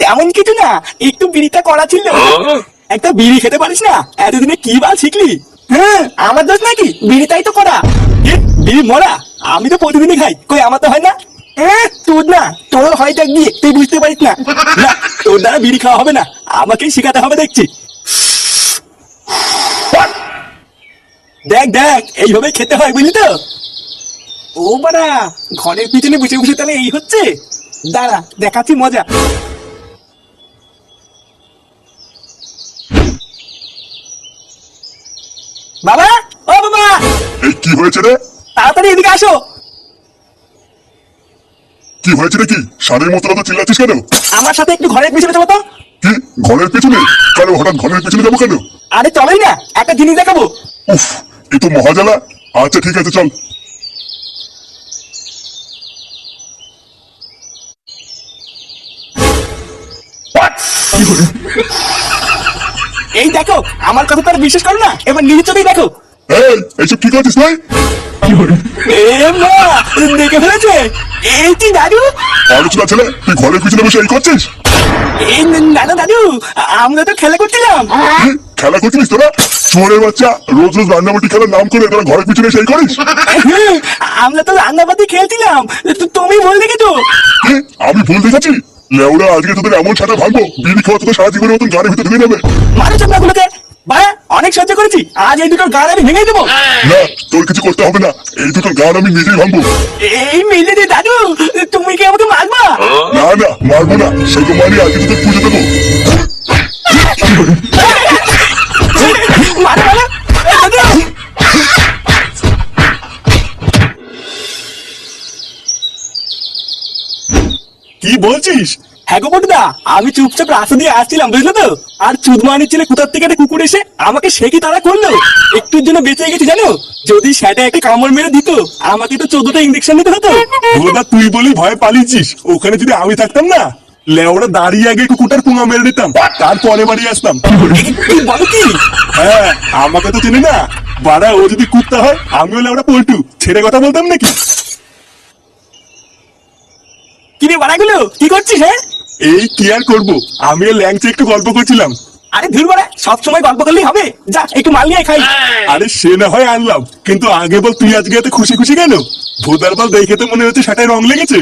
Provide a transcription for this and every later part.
তেমন কিছু না একটু বিড়িটা করা ছিল। একটা বিড়ি খেতে পারিস না? এতদিনে কি বাল শিখলি? হ্যাঁ আমার দোষ নাকি? বিড়িটাই তো করা বিড়ি মরা? আমি তো প্রতিদিনই খাই। কই আমার তো হয় না? হ্যাঁ তোর না। তোর হয় দেখ দিয়ে তুই বুঝতে পারিস না। না তোর দ্বারা বিড়ি খাওয়া হবে না। আমাকেই শেখাতে হবে দেখছি। দেখ দেখ এইভাবে খেতে হয় বুঝলি তো? ও বাড়া ঘরের পিছনে বসে বসে তাহলে এই হচ্ছে? দাঁড়া দেখাচ্ছি মজা বাবা ও বাবা এই কি হয়েছে রে? তাড়াতাড়ি এদিকে আসো। কি হয়েছে রে কি? সারের মতো তো চিল্লাচ্ছিস কেন? আমার সাথে একটু ঘরের পিছনে চলো তো? কি? ঘরের পেছনে? কেন হঠাৎ ঘরের পেছনে যাব কেন? আরে চলোই না একটা জিনিস দেখাবো। উফ এ তো মহাজালা। আচ্ছা ঠিক আছে চল। এই দেখো আমার কথা তো আর বিশ্বাস করো না। এবার নিজে চোখেই দেখো। এই এইসব কি করছিস ভাই? এ মা দেখে ফেলেছে? এই কি দাদু? আলোচনা ছেলে তুই ঘরের পিছনে বসে এই করছিস? এই নানা দাদু আমরা তো খেলা করছিলাম। কি? খেলা করছিস তোরা? চোরের বাচ্চা রোজ রোজ রান্নাবাটি খেলার নাম করে তোরা ঘরের পিছনে সেই করিস? হুম, আমরা তো রান্নাবাতি খেলছিলাম। তো- তুমি ভুল দেখেছ। কি? আমি ভুল দেখেছি। লেওরা আজকে তোদের এমন সাথে ভাঙবো বিড়ি খাওয়া তোদের সারা জীবনের মতন গাড়ির ভিতরে ঢুকে যাবে। বা অনেক সহ্য করেছি। আজ এই দুটো গান আমি ভেঙে দেবো। না তোর কিছু করতে হবে না। এই দুটো গান আমি নিজেই ভাঙবো। এই মিলে দে দাদু। তুমি কি আমাকে মারবা? না না মারবো না। সে তো মানে আগে তোকে পুজো দেবো আমি চুপচাপ রাস্তা দিয়ে আসছিলাম বুঝলো তো? আর চুদমানির ছেলে কোথার থেকে একটা কুকুর এসে আমাকে সে কি তারা করল? একটুর জন্য বেঁচে গেছি জানো? যদি সেটা একটা কামড় মেরে দিত আমাকে তো চোদ্দটা ইঞ্জেকশন নিতে হতো। ওটা তুই বলি ভয় পালিয়েছিস। ওখানে যদি আমি থাকতাম না লেওরা দাঁড়িয়ে আগে কুকুরটার পুঙা মেরে দিতাম। তারপরে বাড়ি আসতাম। কি? হ্যাঁ আমাকে তো চিনি না। বাড়া ও যদি কুত্তা হয় আমিও লেওরা পল্টু। ছেড়ে কথা বলতাম নাকি? কি রে বাড়াগুলো? কি করছিস হ্যাঁ? এই কি আর করব? আমিও ল্যাংচে একটু গল্প করছিলাম। আরে ধুর বাড়া সবসময় গল্প করলেই হবে। যা একটু মাল নিয়ে খাই। আরে সে না হয় আনলাম। কিন্তু আগে বল তুই আজকে এত খুশি খুশি কেন? ভোদার বল দেখে তো মনে হচ্ছে সেটাই রং লেগেছে।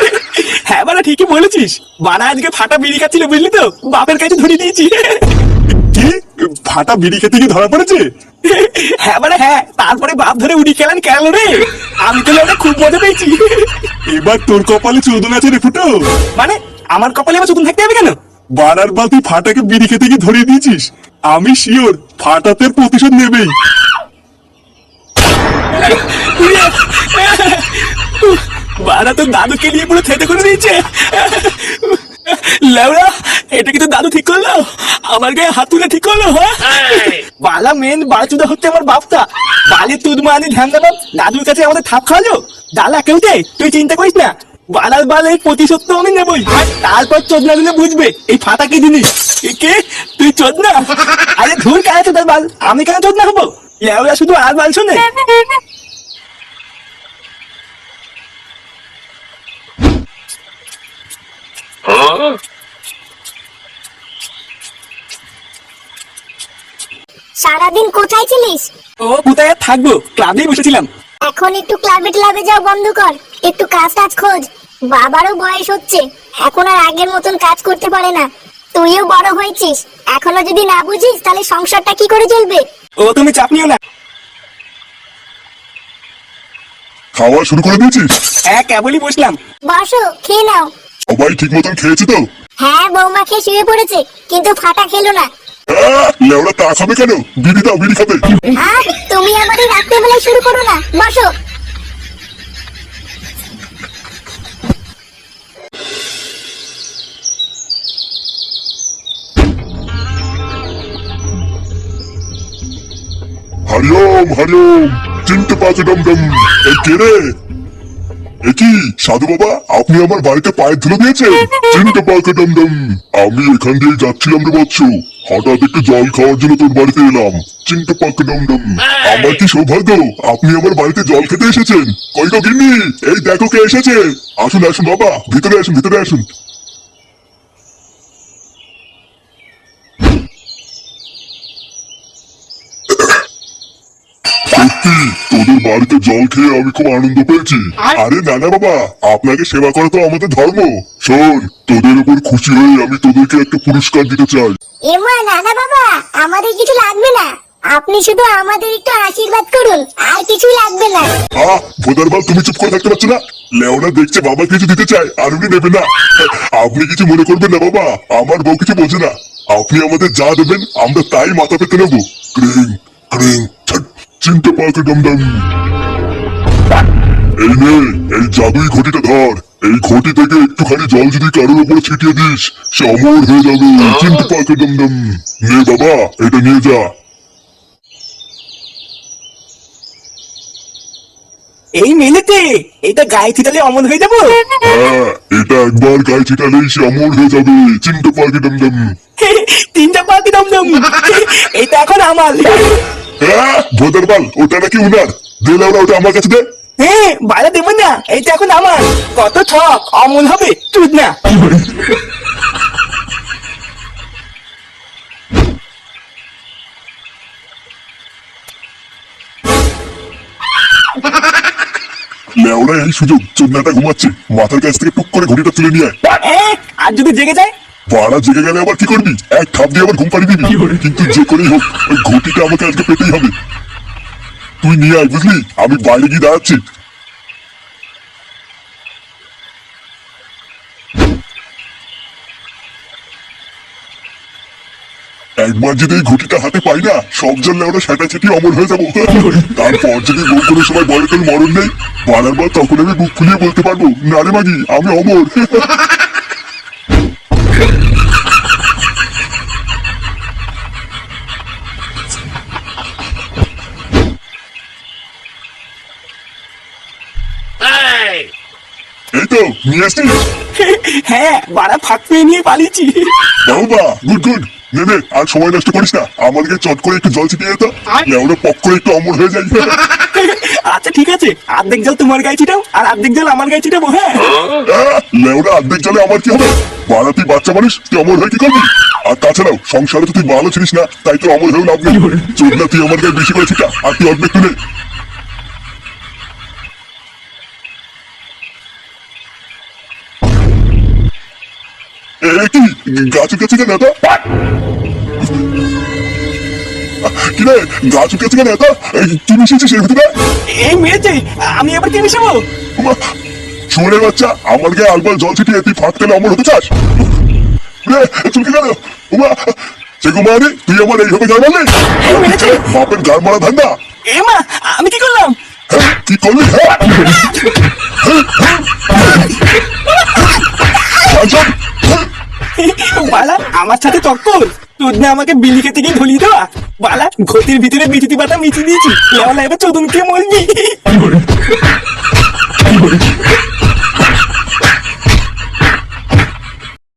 হ্যাঁ বাড়া ঠিকই বলেছিস। বাড়া আজকে ফাটা বিড়ি খাচ্ছিল বুঝলি তো? বাপের কাছে ধরে দিয়েছি। কি? ফাটা বিড়ি খেতে কি ধরা পড়েছে? হ্যাঁ বাড়া হ্যাঁ। তারপরে বাপ ধরে উড়ি খেলেন কেন রে। আমি তো খুব মজা পেয়েছি। এবার তোর কপালে চোদন আছে রে ফুটো। মানে আমার কপালে আবার চতুন থাকতে হবে কেন? বাড়ার বাল তুই ফাটাকে বিড়ি খেতে গিয়ে ধরিয়ে দিয়েছিস। আমি শিওর ফাটাতে প্রতিশোধ নেবেই। বাড়া তো দাদুকে নিয়ে পুরো থেতে করে দিয়েছে। লেওড়া এটা কিন্তু দাদু ঠিক করল? আমার গায়ে হাত তুলে ঠিক করল হ্যাঁ? বালা মেন বাড়চুদা হচ্ছে আমার বাপটা। বালি তুদ মানি ধ্যান দেবো দাদুর কাছে আমাদের থাপ খাওয়ালো। ডালা কেউ দে তুই চিন্তা করিস না। বালার বাল এই প্রতিশোধ তো আমি নেবই। তারপর চোদনা দিলে বুঝবে এই ফাটা কি জিনিস? কে? তুই চোদনা? আরে ধুর কেন চোদার বাল? আমি কেন চোদনা হব? শুধু আর বাল শোনে। সারাদিন কোথায় ছিলিস? ও কোথায় থাকব? ক্লাবেই বসেছিলাম। এখন একটু ক্লাবে ক্লাবে যাও বন্ধ কর। একটু কাজ টাজ খোঁজ। বাবারও বয়স হচ্ছে। এখন আর আগের মতন কাজ করতে পারে না। তুইও বড় হয়েছিস। এখনও যদি না বুঝিস তাহলে সংসারটা কি করে চলবে? ও তুমি চাপ নিও না। খাওয়া শুরু করে দিয়েছিস? হ্যাঁ কেবলই বসলাম। বসো খেয়ে নাও। সবাই ঠিক মতন খেয়েছে তো? হ্যাঁ বৌমা খেয়ে শুয়ে পড়েছে কিন্তু ফাটা খেলো না। লেওরা তা খাবে কেন? বিড়ি দাও বিড়ি খাবে। তুমি আমাদের রাত্রেবেলায় শুরু করো না। বসো। হরিওম হরিওম চিনতে পারছ ডমডম। এই কে রে? একি সাধু বাবা, আপনি আমার বাড়িতে পায়ের ধুলো দিয়েছেন? চিন্তা পাকে ডমডম আমি এখান দিয়ে যাচ্ছিলাম রে বৎস। হঠাৎ একটু জল খাওয়ার জন্য তোর বাড়িতে এলাম। চিন্তা পাকে ডমডম আমার কি সৌভাগ্য? আপনি আমার বাড়িতে জল খেতে এসেছেন। কই গো গিন্নি? এই দেখো কে এসেছে। আসুন আসুন বাবা, ভিতরে আসুন ভিতরে আসুন। সত্যি তোদের বাড়িতে জল খেয়ে আমি খুব আনন্দ পেয়েছি। আরে? নানা বাবা আপনাকে সেবা করা তো আমাদের ধর্ম। শোন তোদের উপর খুশি হয়ে আমি তোদেরকে একটা পুরস্কার দিতে চাই। এমা নানা বাবা আমাদের কিছু লাগবে না। আপনি শুধু আমাদের একটু আশীর্বাদ করুন আর কিছুই লাগবে না। আহ ভোদার বাল তুমি চুপ করে থাকতে পারছ না? লেওনা দেখছে বাবা কিছু দিতে চায় আর উনি নেবে না। আপনি কিছু মনে করবেন না বাবা আমার বউ কিছু বোঝে না। আপনি আমাদের যা দেবেন আমরা তাই মাথা পেতে নেব। চিনতে পারছ ডমডম এই নে এই জাদুই ঘটিটা ধর। এই ঘটি থেকে একটুখানি জল যদি কারোর উপরে ছিটিয়ে দিস সে অমর হয়ে যাবে। চিনতে পারছ ডমডম নে বাবা এটা নিয়ে যা। এই মেলেতে এটা গায়ে ছিটালে অমন হয়ে যাব? হ্যাঁ এটা একবার গায়ে ছিটালেই সে হয়ে যাবে। চিনতে পারবে ডমডম তিনটা পাখি দমদম? এটা এখন আমার। ভোদার বাল ওটা নাকি উনার? ওরা ওটা আমার কাছে দে। হ্যাঁ দেবো না এখন আমার। কত ঠক অমন হবে চুদ না। লেওরা এই সুযোগ চোদনাটা ঘুমাচ্ছে মাথার কাছ থেকে টুক করে ঘড়িটা তুলে নিয়ে আয়। আর যদি জেগে যায়? বাড়া জেগে গেলে আবার কি করবি? এক থাপ দিয়ে আবার ঘুম পাড়ি দিবি কিন্তু যে করেই হোক ওই ঘটিটা আমাকে আজকে পেতেই হবে। তুই নিয়ে আয় বুঝলি? আমি বাইরে গিয়ে দাঁড়াচ্ছি। একবার যদি এই ঘটিটা হাতে পাই না সব জন্য আমরা সেটা ছেটি অমর হয়ে যাব। তারপর যদি বউ কোনো সময় বলে তোর মরণ নেই বারার বার তখন আমি বুক ফুলিয়ে বলতে পারব না রে মাগি আমি অমর। তো নিয়ে হ্যাঁ বাড়া ফাঁক পেয়ে নিয়ে পালিয়েছি। বাবা গুড গুড নে নে আর সময় নষ্ট করিস না। আমাদেরকে চট করে একটু জল ছিটিয়ে পক করে একটু অমর হয়ে যাই। আচ্ছা ঠিক আছে। অর্ধেক জল তোমার গায়ে ছিটাও আর অর্ধেক জল আমার গায়ে ছিটাবো হ্যাঁ? অর্ধেক জলে আমার কি হবে? বাড়া তুই বাচ্চা মানুষ তুই অমর হয়ে কি করবি? আর তাছাড়াও সংসারে তো তুই ভালো ছিলিস না তাই তোর অমর হয়েও লাভ নেই। না তুই আমার গায়ে বেশি করে ছিটা আর তুই অর্ধেক তুলে কি? গাছ উঠেছে কেন এটা কিরে গাছ উঠেছে কেন এটা কি মিশিয়েছিস সেই ভিতরে? এই মেরেছে আমি এবার কি মিশাবো? শুনে বাচ্চা আমার গায়ে আলবাল জল ছিটিয়ে তুই ফাঁক পেলে অমর হতে চাস? রে চুলকে গেল উমা সে কুমারি তুই আমার এইভাবে গান মারলি? বাপের গান মারা ধান্দা। এ মা আমি কি করলাম? হ্যাঁ, কি করলি? হ্যাঁ? বালা, আমার সাথে তর্ক তোর না আমাকে বিলি খেতে গিয়ে দেওয়া। বালা, ঘটির ভিতরে বিচুতি পাতা মিচি দিয়েছি। এবার চোদন খেয়ে মরবি